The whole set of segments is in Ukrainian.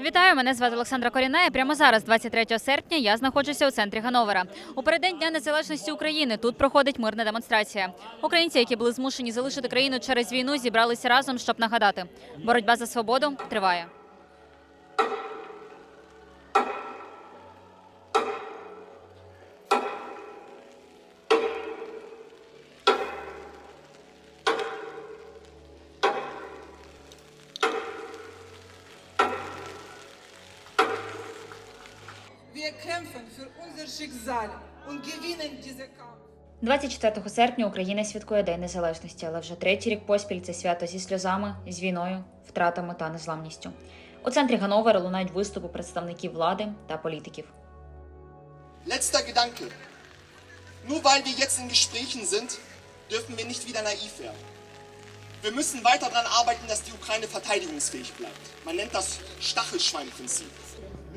Вітаю, мене звати Олександра Коріна. І прямо зараз, 23 серпня, я знаходжуся у центрі Гановера. У переддень Дня Незалежності України тут проходить мирна демонстрація. Українці, які були змушені залишити країну через війну, зібралися разом, щоб нагадати: боротьба за свободу триває. Wir kämpfen für unser Schicksal und gewinnen diesen Kampf. 24 серпня Україна святкує День Незалежності, але вже третій рік поспіль це свято зі сльозами, з війною, втратами та незламністю. У центрі Гановера лунають виступи представників влади та політиків. Letzter Gedanke. Nur weil wir jetzt in Gesprächen sind, dürfen wir nicht wieder naiv werden. Wir müssen weiter daran arbeiten, dass die Ukraine verteidigungsfähig bleibt. Man nennt das Stachelschweinprinzip.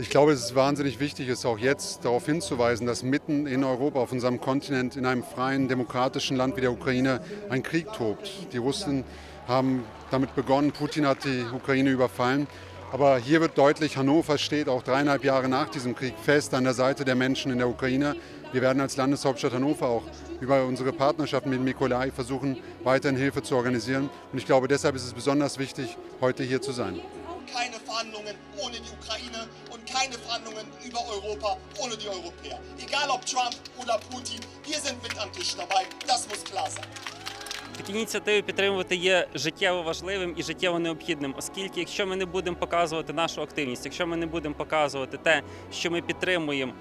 Ich glaube, es ist wahnsinnig wichtig, ist auch jetzt darauf hinzuweisen, dass mitten in Europa, auf unserem Kontinent, in einem freien, demokratischen Land wie der Ukraine ein Krieg tobt. Die Russen haben damit begonnen, Putin hat die Ukraine überfallen. Aber hier wird deutlich, Hannover steht auch dreieinhalb Jahre nach diesem Krieg fest an der Seite der Menschen in der Ukraine. Wir werden als Landeshauptstadt Hannover auch über unsere Partnerschaft mit Mikolai versuchen, weiterhin Hilfe zu organisieren. Und ich glaube, deshalb ist es besonders wichtig, heute hier zu sein. Keine Verhandlungen ohne die Ukraine und keine Verhandlungen über Europa ohne die Europäer. Egal ob Trump oder Putin, wir sind mit am Tisch dabei. Das muss klar sein. Такі ініціативи підтримувати є життєво важливим і життєво необхідним, оскільки якщо ми не будемо показувати нашу активність, якщо ми не будемо показувати те, що ми підтримуємо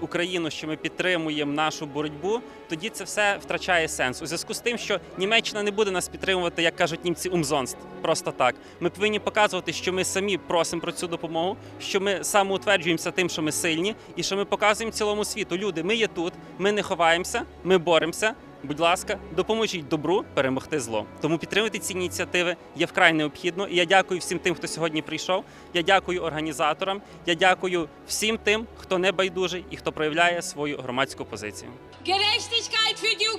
Україну, що ми підтримуємо нашу боротьбу, тоді це все втрачає сенс. У зв'язку з тим, що Німеччина не буде нас підтримувати, як кажуть німці, умзонст. Просто так. Ми повинні показувати, що ми самі просимо про цю допомогу, що ми самоутверджуємося тим, що ми сильні, і що ми показуємо цілому світу. Люди, ми є тут, ми не ховаємося, ми боремося. Будь ласка, допоможіть добру перемогти зло. Тому підтримати ці ініціативи є вкрай необхідно. І я дякую всім тим, хто сьогодні прийшов. Я дякую організаторам. Я дякую всім тим, хто не байдужий і хто проявляє свою громадську позицію. Gerechtigkeit für die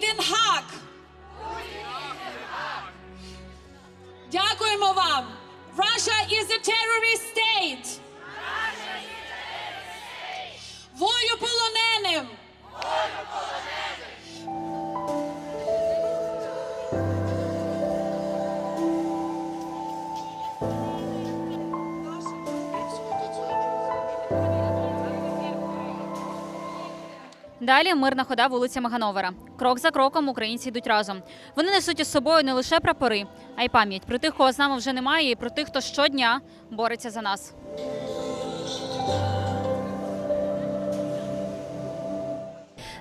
Den Haag. Дякуємо вам. Russia is a terrorist state. Далі мирна хода вулицями Гановера. Крок за кроком українці йдуть разом. Вони несуть із собою не лише прапори, а й пам'ять про тих, кого з нами вже немає, і про тих, хто щодня бореться за нас.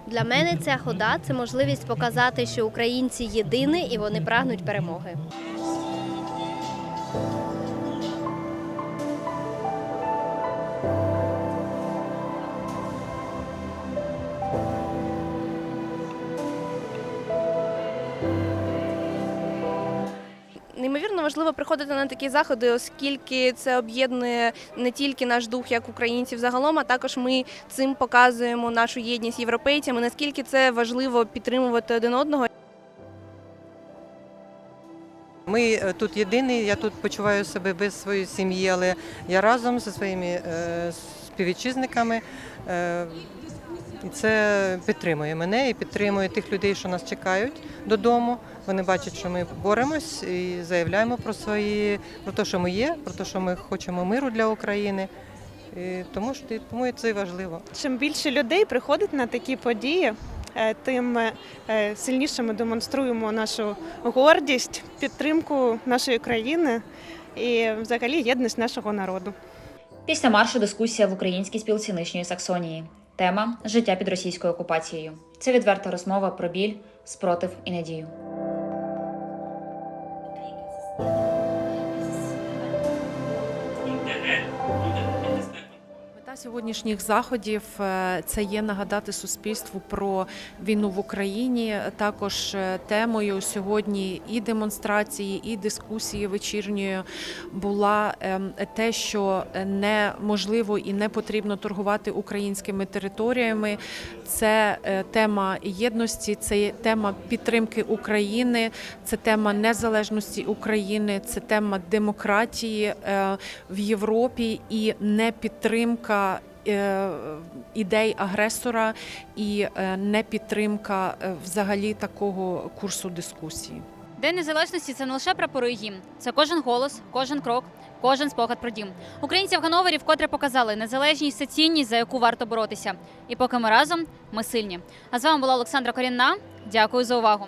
Для мене ця хода це можливість показати, що українці єдині і вони прагнуть перемоги. Важливо приходити на такі заходи, оскільки це об'єднує не тільки наш дух як українців загалом, а також ми цим показуємо нашу єдність з європейцями. Наскільки це важливо підтримувати один одного. Ми е, тут єдині, я тут почуваю себе без своєї сім'ї, але я разом зі своїми е, співвітчизниками. Е, і це підтримує мене і підтримує тих людей, що нас чекають додому. Вони бачать, що ми боремось і заявляємо про свої, про те, що ми є, про те, що ми хочемо миру для України. І тому що тому це і важливо. Чим більше людей приходить на такі події, е, тим е, сильніше ми демонструємо нашу гордість, підтримку нашої країни і взагалі єдність нашого народу. Після маршу дискусія в українській спілці нижньої Саксонії. Тема життя під російською окупацією. Це відверта розмова про біль, спротив і надію. Сьогоднішніх заходів е, це є нагадати суспільству про війну в Україні. Також е, темою сьогодні і демонстрації, і дискусії вечірньої була ем, те, що неможливо і не потрібно торгувати українськими територіями. Це е, тема єдності, це тема підтримки України, це тема незалежності України, це тема демократії в Європі і не підтримка. е, Ідей агресора і е, не підтримка е, взагалі такого курсу дискусії. День незалежності це не лише прапори і гімн. Це кожен голос, кожен крок, кожен спогад про дім. Українці в Гановері вкотре показали незалежність це цінність, за яку варто боротися. І поки ми разом, ми сильні. А з вами була Олександра Корінна. Дякую за увагу.